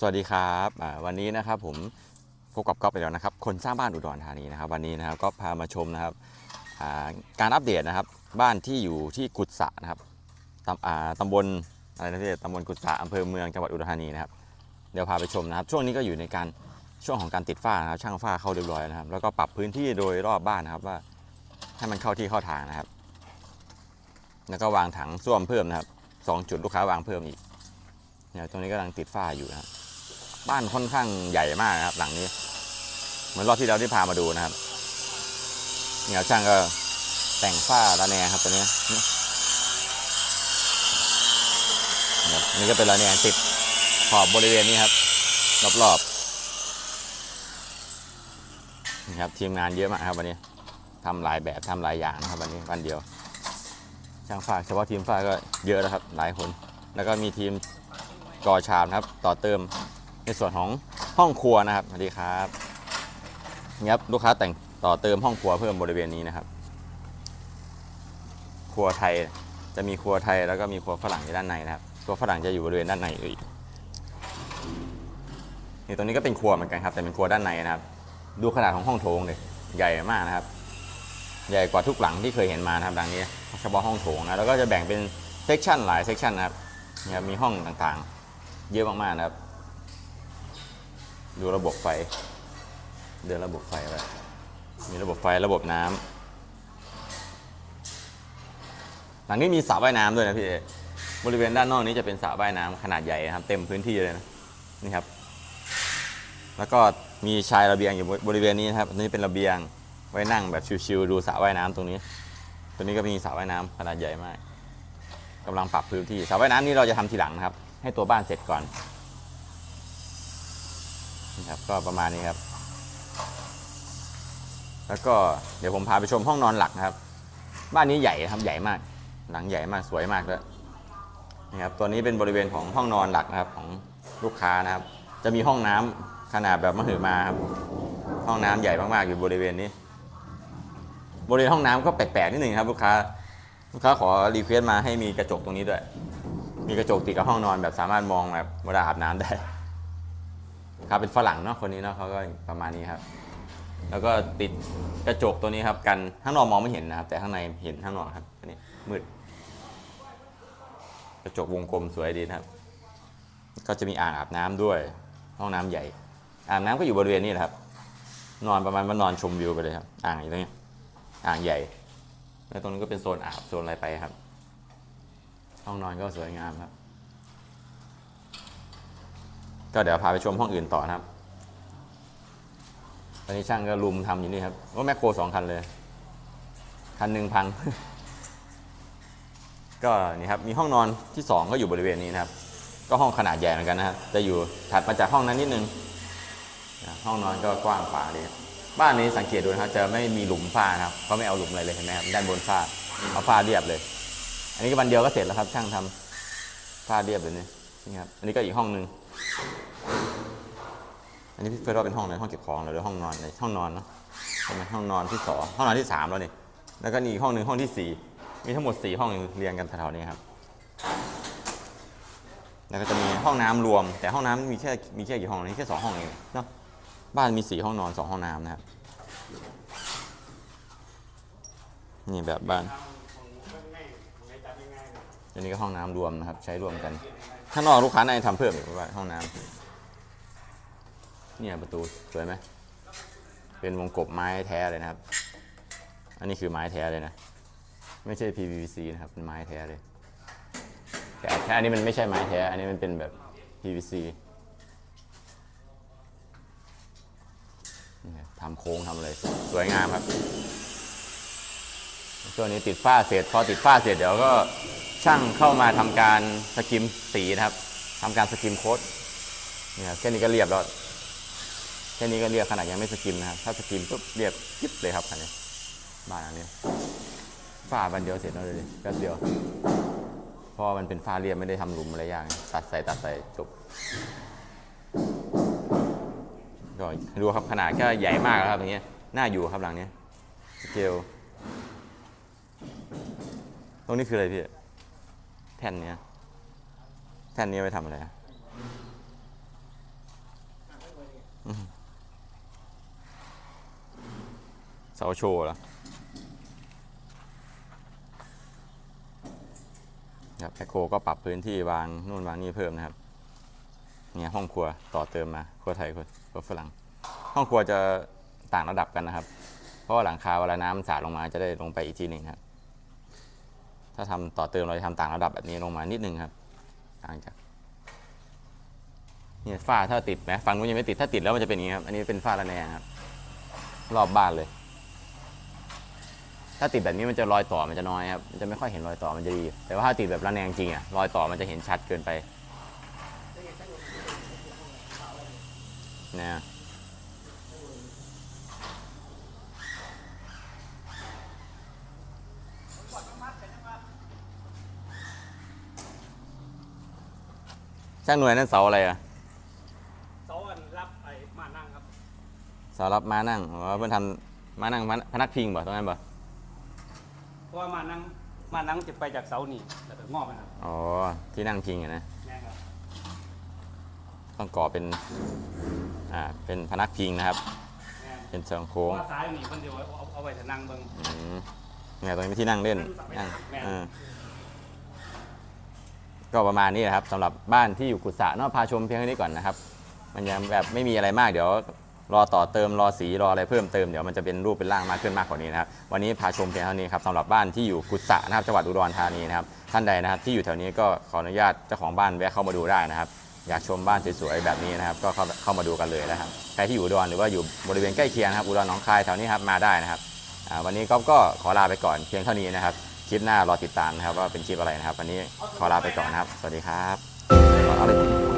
สวัสดีครับวันนี้นะครับผมพบกับก๊อฟไปแล้วนะครับ คนสร้างบ้านอุดรธานีนะครับ วันนี้นะครับก็พามาชมนะครับการอัปเดตนะครับ บ้านที่อยู่ที่กุศะนะครับตำตำบลอะไรนะพี่ตำบลกุศะอำเภอเมืองจังหวัดอุดรธานีนะครับเดี๋ยวพาไปชมนะครับ ช่วงนี้ก็อยู่ในการช่วงของการติดฝ้านะครับช่างฝ้าเข้าเรียบร้อยนะครับ แล้วก็ปรับพื้นที่โดยรอบบ้านนะครับว่าให้มันเข้าที่เข้าทางนะครับ แล้วก็วางถังส้วมเพิ่มนะครับสองจุดลูกค้าวางเพิ่มอีกเนี่ยตรงนี้กำลังติดฝ้าอยู่นะครับ บ้านค่อนข้างใหญ่มากนะครับ หลังนี้ เหมือนรอบที่เราที่พามาดูนะครับเนี่ยช่างก็แต่งฝ้าระแนงครับตัวนี้นี่นี่ก็เป็นระแนงติดขอบบริเวณนี้ครับรอบๆนี่ครับทีมงานเยอะมากครับวันนี้ทำหลายแบบทำหลายอย่างนะครับวันนี้วันเดียว ช่างฝ้าเฉพาะทีมฝ้าก็เยอะแล้วครับ หลายคน แล้วก็มีทีมก่อฉาบครับ ต่อเติม ในส่วนของห้องครัวนะครับสวัสดีครับนี่ครับลูกค้าแต่งต่อเติมห้องครัวเพิ่มบริเวณนี้นะครับ ครัวไทยจะมีครัวไทยแล้วก็มีครัวฝรั่งอยู่ด้านในนะครับครัวฝรั่งจะอยู่บริเวณด้านในอีกนี่ตรงนี้ก็เป็นครัวเหมือนกันครับ แต่เป็นครัวด้านในนะครับ ดูขนาดของห้องโถงเลยใหญ่มากนะครับ ใหญ่กว่าทุกหลังที่เคยเห็นมานะครับดังนี้เฉพาะห้องโถงนะแล้วก็จะแบ่งเป็นเซกชันหลายเซกชันนะครับนี่ครับมีห้องต่างๆ เยอะมากๆนะครับ ดูระบบไฟ เดินระบบไฟไปมีระบบไฟระบบน้ำหลังนี้มีสระว่ายน้ำด้วยนะพี่เอบริเวณด้านนอกนี้จะเป็นสระว่ายน้ำขนาดใหญ่นะครับ เต็มพื้นที่เลยนะนี่ครับ แล้วก็มีชายระเบียงอยู่บริเวณนี้นะครับนนี้เป็นระเบียงไว้นั่งแบบชิวๆดูสระว่ายน้ำตรงนี้ตัวนี้ก็มีสระว่ายน้ำขนาดใหญ่มากกำลังปรับพื้นที่สระว่ายน้ำนี้เราจะทำทีหลังนะครับ ให้ตัวบ้านเสร็จก่อน นะครับก็ประมาณนี้ครับ แล้วก็เดี๋ยวผมพาไปชมห้องนอนหลักนะครับ บ้านนี้ใหญ่นะครับใหญ่มาก หลังใหญ่มากสวยมากด้วยนะครับตัวนี้เป็นบริเวณของห้องนอนหลักนะครับของลูกค้านะครับ จะมีห้องน้ำขนาดแบบมหึมาครับ ห้องน้ำใหญ่มากๆอยู่บริเวณนี้ บริเวณห้องน้ำก็แปลกๆนิดหนึ่งครับ ลูกค้าลูกค้าขอรีเควสต์มาให้มีกระจกตรงนี้ด้วย มีกระจกติดกับห้องนอนแบบสามารถมองแบบเวลาอาบน้ำได้ ครับเป็นฝรั่งเนาะคนนี้เนาะเขาก็ประมาณนี้ครับ แล้วก็ติดกระจกตัวนี้ครับ กันข้างนอกมองไม่เห็นนะครับ แต่ข้างในเห็นข้างนอกครับอันนี้มืด กระจกวงกลมสวยดีนะครับ ก็จะมีอ่างอาบน้ำด้วย ห้องน้ำใหญ่ อ่างน้ำก็อยู่บริเวณนี้แหละครับ นอนประมาณว่านอนชมวิวไปเลยครับ อ่างอยู่ตรงนี้อ่างใหญ่แล้วตรงนี้ก็เป็นโซนอาบโซนอะไรไปครับ ห้องนอนก็สวยงามครับ ก็เดี๋ยวพาไปชมห้องอื่นต่อนะครับ ตอนนี้ช่างก็ลุมทำอยู่นี่ครับว่าแมคโครสองคันเลย คันหนึ่งพัง ก็นี่ครับ มีห้องนอนที่สองก็อยู่บริเวณนี้นะครับ ก็ห้องขนาดใหญ่เหมือนกันนะครับ จะอยู่ถัดมาจากห้องนั้นนิดนึง ห้องนอนก็กว้างขวางดีบ้านนี้สังเกตดูนะครับจะไม่มีหลุมฝ้าครับเขาไม่เอาหลุมอะไรเลยเห็นไหมครับด้านบนฝ้าเอาฝ้าเรียบเลย อันนี้ก็วันเดียวก็เสร็จแล้วครับ ช่างทำฝ้าเรียบเลยนี่นี่ครับ อันนี้ก็อีกห้องหนึ่ง อันนี้พี่เฟิร์สว่าเป็นห้องอะไรห้องเก็บของหรือห้องนอนในห้องนอนเนาะใช่ไหมห้องนอนที่สองห้องนอนที่สามแล้วนี่แล้วก็นี่ห้องหนึ่งห้องที่สี่มีทั้งหมดสี่ห้องเรียงกันแถวๆนี้ครับแล้วก็จะมีห้องน้ำรวม แต่ห้องน้ำมีแค่มีแค่กี่ห้องนี่แค่สองห้องเองเนาะบ้านมีสี่ห้องนอนสองห้องน้ำนะครับนี่แบบบ้าน อันนี้ก็ห้องน้ำรวมนะครับ ใช้รวมกัน ข้างนอกลูกค้าในทำเพิ่มอีกว่าห้องน้ำเนี่ยประตูสวยไหมเป็นวงกบไม้แท้เลยนะครับ อันนี้คือไม้แท้เลยนะ ไม่ใช่ PVC นะครับ เป็นไม้แท้เลย แต่แค่อันนี้มันไม่ใช่ไม้แท้ อันนี้มันเป็นแบบ PVC ทำโค้งทำอะไรสวยงามครับส่วนี้ติดฝ้าเสร็จ พอติดฝ้าเสร็จเดี๋ยวก็ ช่างเข้ามาทำการสกิมสีนะครับทำการสกิมโค้ดเนี่ยแค่นี้ก็เรียบแล้วแค่นี้ก็เรียกขนาดยังไม่สกิมนะครับ ถ้าสกิมปุ๊บเรียบกิ๊บเลยครับคันนี้บ้านอันนี้ฝ้าบันเดียวเสร็จแล้วเลยแป๊บเดียวพราะมันเป็นฝ้าเรียบไม่ได้ทำหลุมอะไรอย่าง ตัดใส่ตัดใส่จบก็ดูครับขนาดก็ใหญ่มากแล้วครับอย่างเงี้ยน่าอยู่ครับหลังเนี้ยสเกลตรงนี้คืออะไรพี่ แท่นเนี้ยแท่นนี้ไปทำอะไรเสาโชว์เหรอครับแอคโคก็ปรับพื้นที่วางนู่นวางนี่เพิ่มนะครับ เนี่ยห้องครัวต่อเติมมาครัวไทยครัวฝรั่ง ห้องครัวจะต่างระดับกันนะครับ เพราะหลังคาเวลาน้ำสาดลงมาจะได้ลงไปอีกทีหนึ่งครับ ถ้าทำต่อเติมเราจะทำต่างระดับแบบนี้ลงมานิดนึงครับ ต่างจากเนี่ยฝ้าถ้าติดไหมฝั่งนู้นยังไม่ติดถ้าติดแล้วมันจะเป็นอย่างนี้ครับอันนี้เป็นฝ้าระแนงครับ รอบบ้านเลย ถ้าติดแบบนี้มันจะรอยต่อมันจะน้อยครับมันจะไม่ค่อยเห็นรอยต่อมันจะดี แต่ว่าถ้าติดแบบระแนงจริงอะรอยต่อมันจะเห็นชัดเกินไปนะ ช่างหน่วยนั่นเสาอะไรอะเสาอันรับไอ้มานั่งครับเสารับมานั่งอ๋อเพื่อนทำมานั่งพนักพิงบ่ตรงนั้นบ่เพราะว่ามานั่งมานั่งจะไปจากเสานี่แล้วก็งอไปครับอ๋อที่นั่งพิงอะนะแม่ครับต้องก่อเป็นอ่าเป็นพนักพิงนะครับแม่เป็นเชิงเพโค้ราะงว่าซ้ายนี่มันเดี๋ยวเอาเอาไว้ถ้านั่งเบิ่งอืมเนี่ยตรงนี้เป็นที่นั่งเล่นนั่งแม่นเออ ก็ประมาณนี้นะครับสำหรับบ้านที่อยู่กุศะเนาะพาชมเพียงเท่านี้ก่อนนะครับ มันยังแบบไม่มีอะไรมากเดี๋ยวรอต่อเติมรอสีรออะไรเพิ่มเติมเดี๋ยวมันจะเป็นรูปเป็นร่างมากขึ้นมากกว่านี้นะครับวันนี้พาชมเพียงเท่านี้ครับสำหรับบ้านที่อยู่กุศะนะครับจังหวัดอุดรธานีนะครับท่านใดนะครับที่อยู่แถวนี้ก็ขออนุญาตเจ้าของบ้านแวะเข้ามาดูได้นะครับ อยากชมบ้านสวยๆแบบนี้นะครับก็เข้าเข้ามาดูกันเลยนะครับใครที่อยู่อุดรหรือว่าอยู่บริเวณใกล้เคียงนะครับอุดรหนองคายแถวนี้ครับมาได้นะครับวันนี้ก็ขอลาไปก่อนเพียงเท่านี้นะครับ คลิปหน้ารอติดตามนะครับว่าเป็นคลิปอะไรนะครับ วันนี้ขอลาไปก่อนนะครับ สวัสดีครับเอาเลย